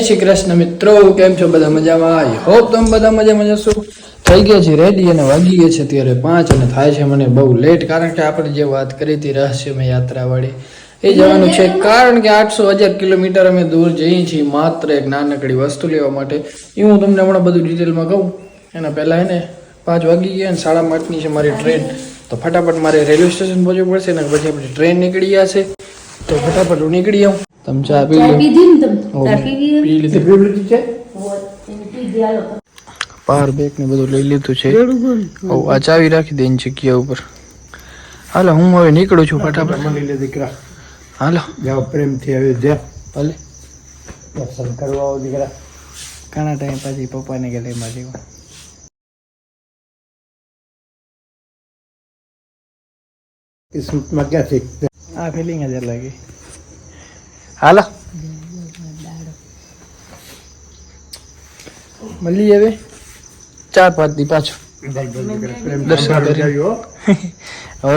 શ્રી કૃષ્ણ મિત્રો, કેમ છો? બધા મજામાં? આઈ હોપ તમે બધા મજામાં જશો થઈ ગયા છે રેડી અને વાગી ગયા છે અત્યારે પાંચ અને થાય છે મને બહુ લેટ કારણ કે આપણે જે વાત કરી હતી રહસ્યમય યાત્રા વાળી, એ જવાનું છે. કારણ કે આઠસો હજાર કિલોમીટર અમે દૂર જઈએ છીએ માત્ર એક નાનકડી વસ્તુ લેવા માટે. એ હું તમને હમણાં બધું ડિટેલમાં કહું. એના પહેલાં એને પાંચ વાગી ગયા અને સાડા આઠની છે મારી ટ્રેન તો ફટાફટ મારે રેલવે સ્ટેશન પહોંચવું પડશે ને પછી આપણી ટ્રેન નીકળી ગયા છે. તો ફટાફટ હું નીકળી આવું. તમે ચા પી ચા લો. પીધી ને તમે? ઓ, ચા પીધી પી લીધી. પી છે? હોય એને પીધી હાલો પાવર બેક ને બધું લઈ લીધું છે. ઓ આ ચાવી રાખી દે જગ્યા ઉપર. હાલો હું હવે નીકળું છું ફટાફટ. મળી લે દીકરા. હાલો. જાઓ પ્રેમથી હવે જા ભલે દર્શન કરવા આવો દીકરા. ઘણા ટાઈમ પછી પપ્પાને કે લઈ માં જેવું કિસ્મતમાં ક્યાંથી? આ ફિલિંગ જ અલગ. હાલો મળી હવે ચાર પાંચ દી પાછું દર્શન કરી. જાજો હો. હો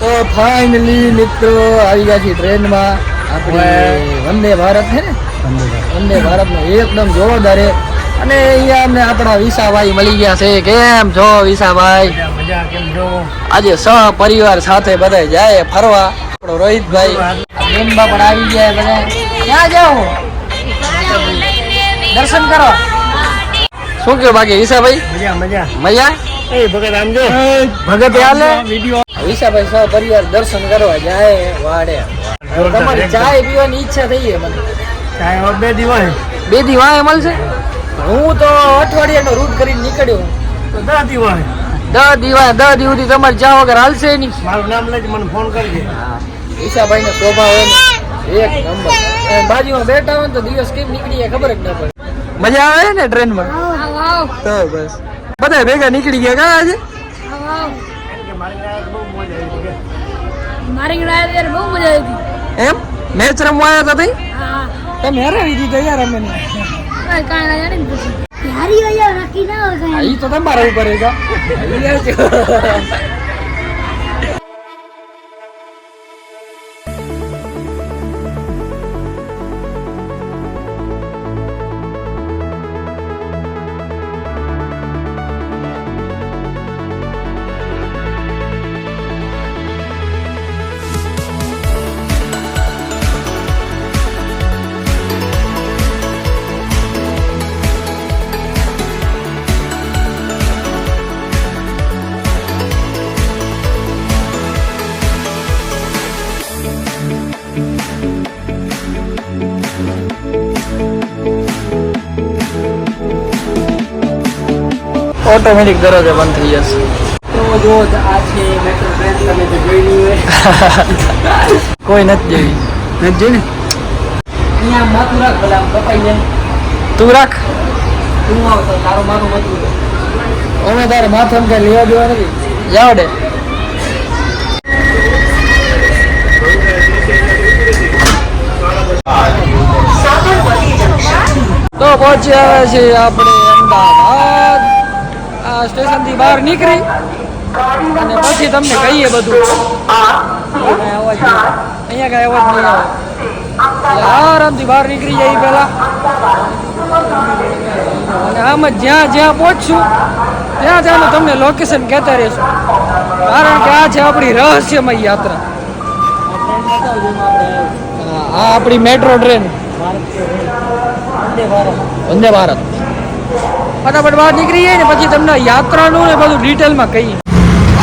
તો ફાઇનલી મિત્રો આવી ગયા છીએ ટ્રેનમાં આપણે વંદે ભારત છે ને? વંદે ભારતનો એકદમ જોરદાર અને અહીંયા અમને આપણા વિસાભાઈ મળી ગયા છે. કેમ છો વિસાભાઈ? આજે સહ પરિવાર સાથે બધા જાય ફરવા. આપણો રોહિતભાઈ. બેનબા પણ આવી ગયા બધા. ક્યાં જાઓ? દર્શન કરો. શું કયો બાકી વિસાભાઈ? મજા મજા. મજા? એ ભગત આમ જો. ભગત હાલે? વિડિયો વિસાભાઈ સહ પરિવાર દર્શન કરવા જાય વાડે. તમારી ચાય પીવાની ઈચ્છા થઈ છે મને. ચાય હવે બે દિવસ બે દી વાય મળશે? હું તો અઠવાડિયાનો રૂટ કરીને નીકળ્યો તો દસ દિવસ દસ દીવા દસ દી સુધી તમારી ચા વગર હાલશે નહીં. મારું નામ લઈ મને ફોન કરજે. ઈશાભાઈ નો સ્વભાવ હોય એક નંબર. બાજુમાં બેઠા હોય ને તો દિવસ કેમ નીકળી જાય ખબર જ ના પડે. મજા આવે ને ટ્રેનમાં તો બસ. બધા ભેગા નીકળી ગયા કા આજે? મારી બહુ મજા આવી હતી એમ? મેચ રમવા આવ્યા હતા હા. તમે હરાવી દીધા યાર અમે. પછી. નક્કી ના હોય આ કાંઈ ઈ તો તમારા ઉપર ઓટોમેટિક દરવાજા બંધ થઈ જશે. કોઈ નથી જેવી નથી જોઈ ને? તું રાખ. અમે તારે માથામાં કઈ લેવા દેવા નથી. જાવડે તો તો પહોંચ્યા છે આપણે અમદાવાદ. સ્ટેશનથી બહાર નીકળી અને પછી તમને કહીએ બધું. અવાજ અહીંયા કઈ અવાજ નહીં આવે. આરામથી બહાર નીકળી જાય પહેલા. અને આમ જ જ્યાં જ્યાં પહોંચશું ત્યાં ત્યાંનું તમને લોકેશન કહેતા રહેશું. કારણ કે આ છે આપણી રહસ્યમય યાત્રા. આ આપણી મેટ્રો ટ્રેન વંદે ભારત. ફટાફટ બહાર નીકળી જાય ને પછી તમને યાત્રાનું ને બધું ડિટેલમાં કહીએ.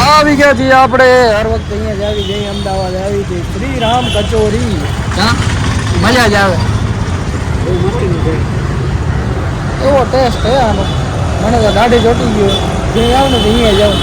આવી ગયા છીએ આપણે. હર વખતે અહીંયા જ આવી જઈએ. અમદાવાદ આવી જઈએ. શ્રી રામ કચોરી મજા જ આવે. એવો ટેસ્ટ હે આનો. મને તો દાઢી ચોટી ગયો જે આવું ને અહીંયા જાઉં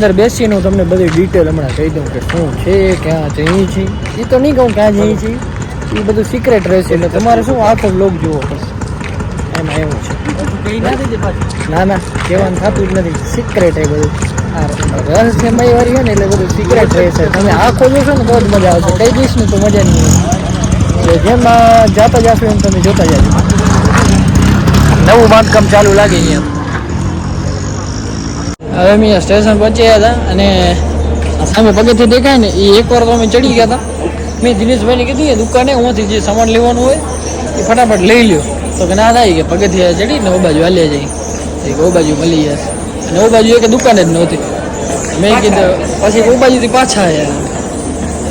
અંદર બેસીને હું તમને બધી ડિટેલ હમણાં કહી દઉં કે શું છે, ક્યાં જઈ છે. એ તો નહીં કહું ક્યાં જઈ છે. એ બધું સિક્રેટ રહેશે એટલે તમારે શું આખો બ્લોગ જોવો પડશે. એમાં એવું છે. ના ના, કહેવાનું થતું જ નથી. સિક્રેટ એ બધું. રહસ્યમય વાળી હોય ને એટલે બધું સિક્રેટ રહેશે. તમે આખો જોશો ને તો જ મજા આવશે. કઈ દઈશ ને તો મજા નહીં જેમ જાતા જશો એમ તમે જોતા જાજો. નવું બાંધકામ ચાલુ લાગે અહીંયા હવે અમે સ્ટેશન પહોંચ્યા હતા અને સામે પગેથી દેખાય ને એ એકવાર તો અમે ચડી ગયા હતા. મેં દિનેશભાઈને કીધું એ દુકાને હુંથી જે સામાન લેવાનું હોય એ ફટાફટ લઈ લ્યો. તો કે ના થાય કે. પગેથી ચડી ને ઓ બાજુ હાલ્યા જઈ એ કે ઓ બાજુ મળી જશે. અને ઓ બાજુ એક દુકાન જ નહોતી. મેં કીધું પછી ઓ બાજુથી પાછા આવ્યા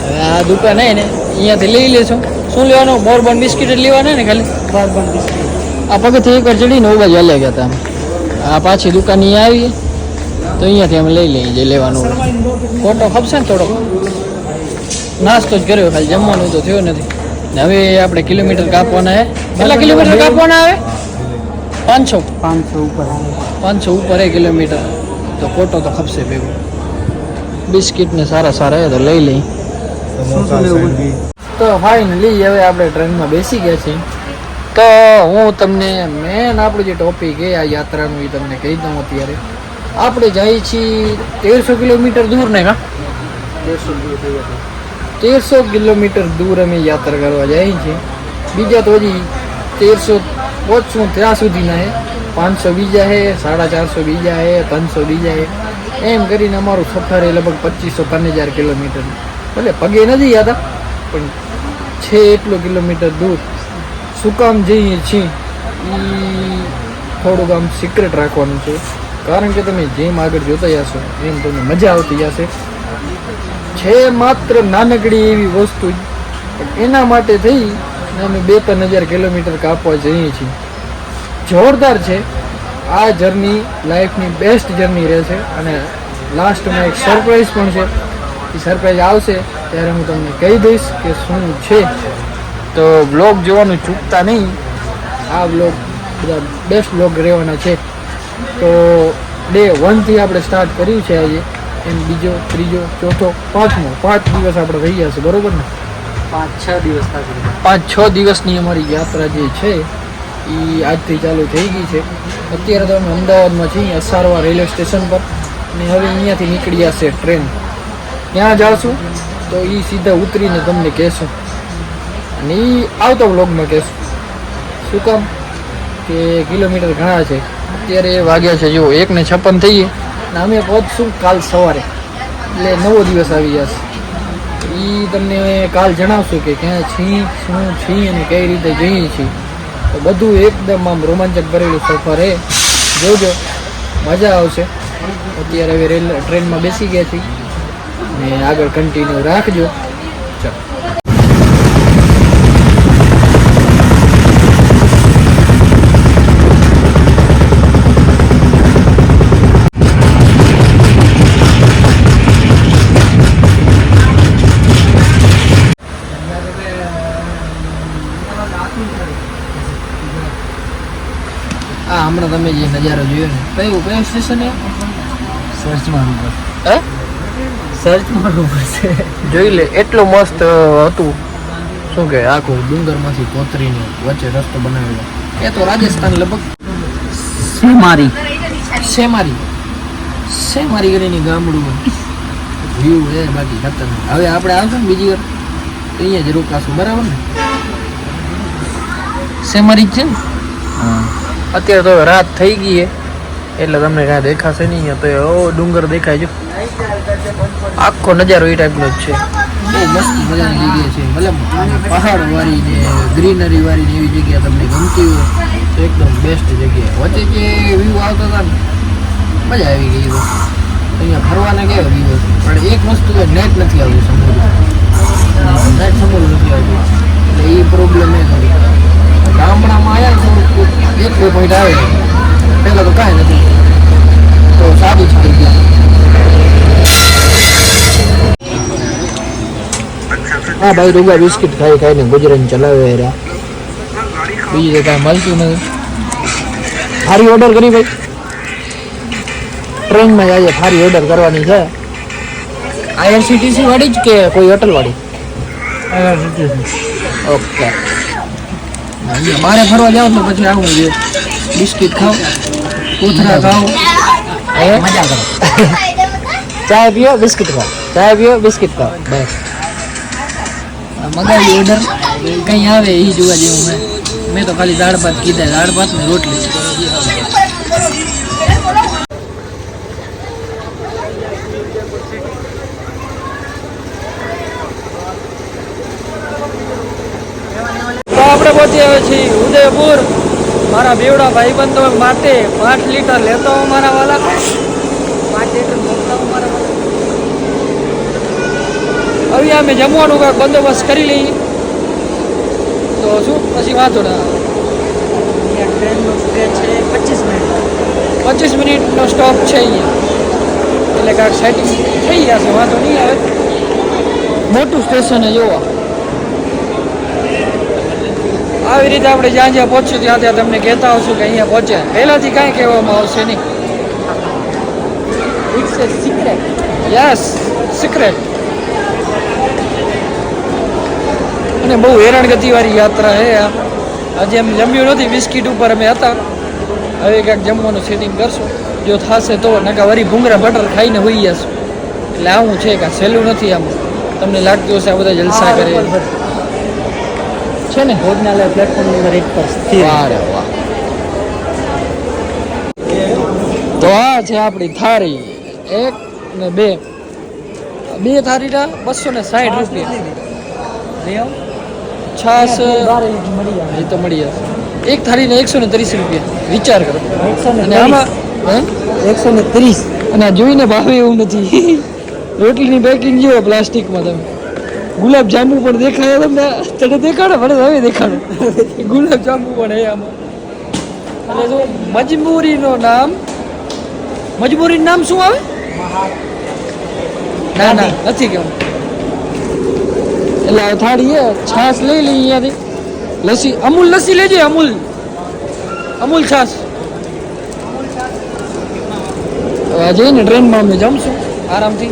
હવે આ દુકાન આવી ને અહીંયાથી લઈ લેશું શું લેવાનું? બોર્બન બિસ્કિટ જ લેવાના ને ખાલી? Bourbon biscuit. આ પગથી એકવાર ચડીને ઓ બાજુ હાલ્યા ગયા હતા અમે. આ પાછી દુકાન અહીંયા આવી તો અહીંયાથી અમે લઈ લઈએ જે લેવાનું ફોટો ખપશે ને થોડોક? નાસ્તો જ કર્યો ખાલી જમવાનું તો થયું નથી. ને હવે આપણે કિલોમીટર કાપવાના હે. કેટલા કિલોમીટર કાપવાના આવે પાંચસો. પાંચસો ઉપર પાંચસો ઉપર એ કિલોમીટર. તો ફોટો તો ખપશે ભેગું. બિસ્કિટ ને સારા સારા એ તો લઈ લઈ તો ફાઇનલી હવે આપણે ટ્રેનમાં બેસી ગયા છીએ. તો હું તમને મેન આપણું જે ટોપિક એ આ યાત્રાનું એ તમને કહી દઉં અત્યારે. આપણે જઈએ છીએ તેરસો કિલોમીટર દૂર ને કા ગયા તેરસો કિલોમીટર દૂર અમે યાત્રા કરવા જઈએ છીએ. બીજા તો હજી તેરસો પહોંચશું ત્યાં સુધીના હે. પાંચસો બીજા હે સાડા ચારસો બીજા હે ત્રણસો બીજા હે. એમ કરીને અમારું સફર એ લગભગ પચીસો ત્રણ હજાર કિલોમીટર. ભલે પગે નથી જતા પણ છે એટલો કિલોમીટર દૂર. શું કામ જઈએ છીએ? એ થોડુંક આમ સિક્રેટ રાખવાનું છે. કારણ કે તમે જેમ આગળ જોતા જશો, એમ તમને મજા આવતી જશે. છે માત્ર નાનકડી એવી વસ્તુ એના માટે થઈ અમે બે ત્રણ હજાર કિલોમીટર કાપવા જઈએ છીએ. જોરદાર છે. આ જર્ની લાઈફની બેસ્ટ જર્ની રહેશે અને લાસ્ટમાં એક સરપ્રાઈઝ પણ છે. એ સરપ્રાઈઝ આવશે ત્યારે હું તમને કહી દઈશ કે શું છે. તો બ્લોગ જોવાનું ચૂકતા નહીં. આ બ્લોગ બધા બેસ્ટ બ્લોગ રહેવાના છે. તો ડે વનથી આપણે સ્ટાર્ટ કર્યું છે આજે. એમ બીજો ત્રીજો ચોથો પાંચમો. પાંચ દિવસ આપણે રહી ગયા છે બરોબર ને? પાંચ છ દિવસ પાંચ છ દિવસની અમારી યાત્રા જે છે એ આજથી ચાલુ થઈ ગઈ છે. અત્યારે તો અમે અમદાવાદમાં છીએ અસારવા રેલવે સ્ટેશન પર. અને હવે અહીંયાથી નીકળ્યા છે ટ્રેન. ત્યાં જાશું તો એ સીધા ઉતરીને તમને કહેશું. અને એ આવતો બ્લોગમાં કહેશું. શું કામ? કે કિલોમીટર ઘણા છે. અત્યારે વાગ્યા છે જો એક ને છપ્પન થઈએ અને અમે પહોંચશું કાલ સવારે. એટલે નવો દિવસ આવી જશે. એ તમને કાલ જણાવશું કે ક્યાં છીએ, શું છીએ અને કઈ રીતે જઈએ છીએ. તો બધું એકદમ આમ રોમાંચક ભરેલું સફર હે જોજો, મજા આવશે. અત્યારે હવે રેલ, ટ્રેનમાં બેસી ગયા છીએ. ને આગળ કન્ટિન્યુ રાખજો. ચાલો. આ હમણાં તમે જે નજારો જોયો ને કયું કયું સ્ટેશન એ? સર્ચ મારું પડશે. હે? સર્ચ મારું પડશે. જોઈ લે એટલું મસ્ત હતું. શું કે આખું ડુંગરમાંથી કોતરીને વચ્ચે રસ્તો બનાવેલો. એ તો રાજસ્થાન લગભગ સેમારી શેમારી. શેમારી કરીને ગામડું વ્યૂ એ બાકી ખતરનાક. હવે આપણે આવશું ને બીજી વાર? અહીંયા જ રોકાશું બરાબર ને? શેમારી જ છે ને? હા. અત્યારે તો રાત થઈ ગઈ છે એટલે તમને કાંઈ દેખાશે નહીં. તો એવો ડુંગર દેખાય જો આખો નજારો એ ટાઈપનો જ છે. બહુ મસ્ત મજાની જગ્યા છે. મતલબ પહાડ વાળી ને ગ્રીનરી વાળી ને એવી જગ્યા તમને ગમતી હોય તો એકદમ બેસ્ટ જગ્યા. વચ્ચે જે વ્યૂ આવતા હતા ને મજા આવી ગઈ બસ. અહીંયા ફરવાના કેવા વ્યૂ પણ એક વસ્તુ નેટ નથી આવતી સમુદ્ર નેટ સમુદ્ર નથી આવતું. એટલે એ પ્રોબ્લેમ એ ખરી. ગામડામાં આવ્યા ને એક બે પોઈન્ટ આવે પહેલાં તો કાંઈ નથી. તો સારું જ થઈ ગયા હા ભાઈ રૂબા બિસ્કિટ ખાઈ ખાઈને ગુજરાન ચલાવે રહ્યા બીજું તો કાંઈ મળતું નથી. સારી ઓર્ડર કરી ભાઈ. ટ્રેનમાં જઈએ થારી ઓર્ડર કરવાની છે. આઈઆરસીટીસી વાળી જ કે કોઈ હોટલ વાળી? ઓકે અહીંયા બારે ફરવા જાવ તો પછી આવું છે. બિસ્કિટ ખાઓ કોથરા ખાઓ મજા કરો. ચાય પીઓ બિસ્કિટ ખાઓ. ચાય પીઓ બિસ્કિટ ખાઓ. બસ. મગાવી ઓર્ડર કઈ આવે એ જોવા જેવું મેં મેં તો ખાલી દાળ ભાત કીધા દાળ ભાત ને રોટલી. આપણે છીએ ઉદયપુર. મારા બેવડા ભાઈબંધો માટે પાંચ લીટર લેતો હું મારા વાલા. પાંચ લીટર મૂકતા હું મારા હવે અમે જમવાનું કાંઈક બંદોબસ્ત કરી લઈએ. તો શું? પછી વાંધો ના. ટ્રેનનો સ્ટે છે પચીસ મિનિટ. પચીસ મિનિટનો સ્ટોપ છે અહીંયા. એટલે કાંઈક સેટિંગ થઈ જશે વાંધો નહીં આવે. મોટું સ્ટેશન જોવા. આવી રીતે આપણે જ્યાં જ્યાં પહોંચ્યું ત્યાં ત્યાં તમને કહેતા આવશું કે અહીંયા પહોંચ્યા પહેલાંથી કાંઈ કહેવામાં આવશે નહીં. It's a secret yes secret અને બહુ હેરાનગતિવાળી યાત્રા છે આ. આજે એમ જમ્યું નથી બિસ્કિટ ઉપર અમે હતા. હવે ક્યાંક જમવાનું સેટિંગ કરશું. જો થશે તો નકા વરી ભૂંગરા બટર ખાઈને હોઈ જશું. એટલે આવું છે કે સહેલું નથી આમ. તમને લાગતું હશે આ બધા જલસા કરે. છે ને? ભોજનાલય પ્લેટફોર્મ નંબર એક પર સ્થિર. વાહ વાહ. તો આ છે આપણી થાળી એક ને બે. બે થાળીના બસો ને સાઠ રૂપિયા. છાસ એ તો મળી જશે. એક થાળીને એકસો ને ત્રીસ રૂપિયા. વિચાર કરો. અને આમાં? એકસો ને ત્રીસ. અને આ જોઈને ભાવે એવું નથી. રોટલીની પેકિંગ જુઓ પ્લાસ્ટિકમાં તમે. ગુલાબ જાંબુ પણ દેખાય તમને? તને દેખાડો? ભલે હવે દેખાડો. ગુલાબ જાંબુ પણ હે આમાં. જો મજબૂરીનો નામ? મજબૂરીનું નામ શું આવે? ના ના નથી કેવું એટલે થાળી છાસ લઈ લઈ અહીંયાથી. લસ્સી અમૂલ લસ્સી લેજે અમૂલ. અમૂલ છાસ જઈને ટ્રેનમાં અમે જમશું. આરામથી.